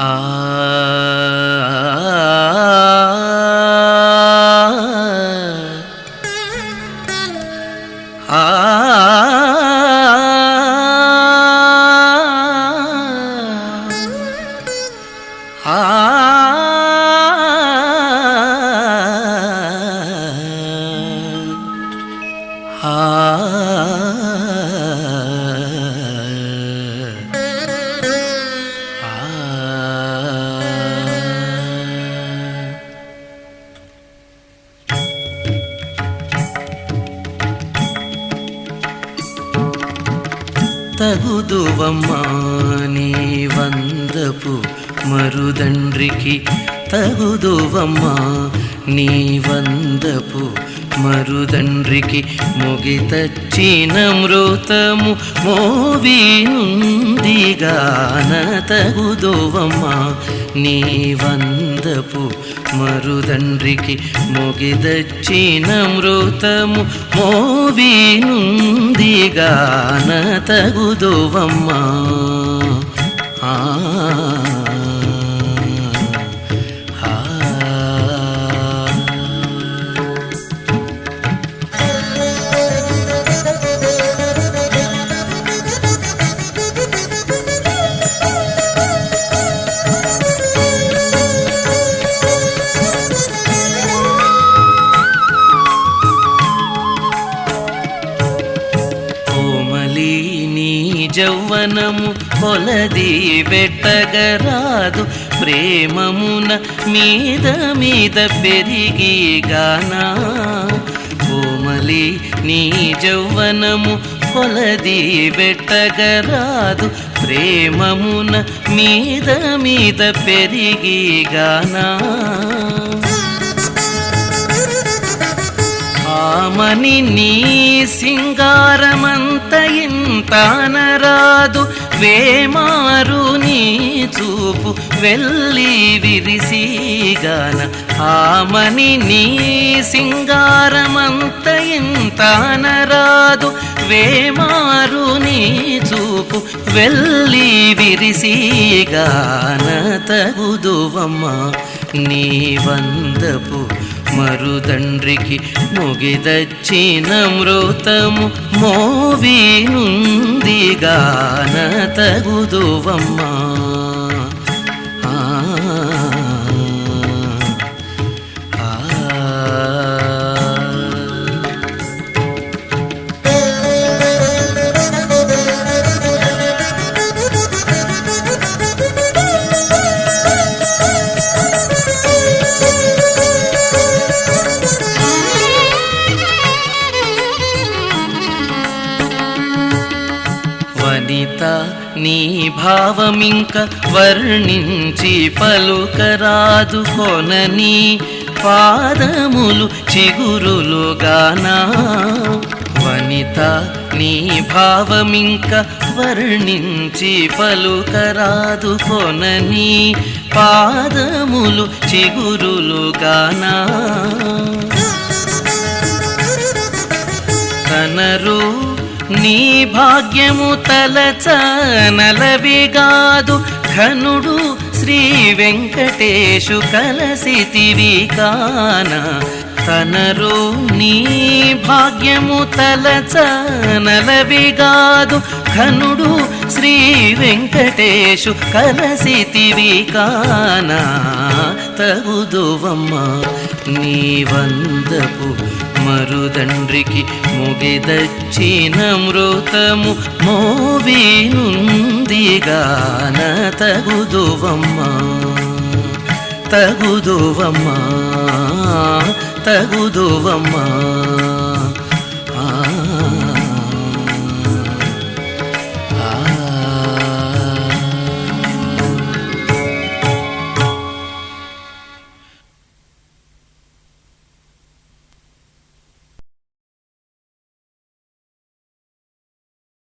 ஆ ఆ తగుదువమ్మా నీ వందపు మరుదండ్రికి తగుదువమ్మా నీ వందపు మరుదండ్రికి ముగితచ్చిన మృతము మోవి మోవినుందిగాన తగుదువమ్మా నీ వందపు మరుదండ్రికి మొగిదచ్చిన మృతము మోవి నుండి తగుదువమ్మా ఆ ఆ. జౌవనము కొలది పెట్టగరాదు ప్రేమమున మీద మీద పెరిగి గానా. కోమలి నీ జౌవనము కొలది పెట్టగరాదు ప్రేమమున మీద మీద పెరిగి గానా. ఆమని నీ సింగారమంత తానరాదు వేమారు నీ చూపు వెళ్ళి విరిసిగాన ఆమని నీ సింగారమంత ఇంతానరాదు వేమారు నీ చూపు వెళ్ళి విరిసిగాన తగుదువమ్మా నీ వందపు మరుదండ్రికి ముగిదచ్చిన మృతము మోవినుందిగాన తగుదువమ్మా. నీ భావమింక వర్ణించి పలుకరాదు కొనని పాదములు చిగురులుగానా వనిత. నీ భావమింక వర్ణించి పలుకరాదు కొనని పాదములు చిగురులుగానా తనరు నీ భాగ్యము తలచనలవిగాదు ఘనుడు శ్రీ వెంకటేశు కలసితివి కాన. తనరు నీ భాగ్యము తలచనలవిగాదు ఘనుడు శ్రీ వెంకటేశు కలసితివి కాన. తగుదువమ్మా నీ వందపు మరుదండ్రికి ముగిదచ్చిన మృతము మోవినుందిగాన తగుదువమ్మా తగుదువమ్మా తగుదువమ్మా.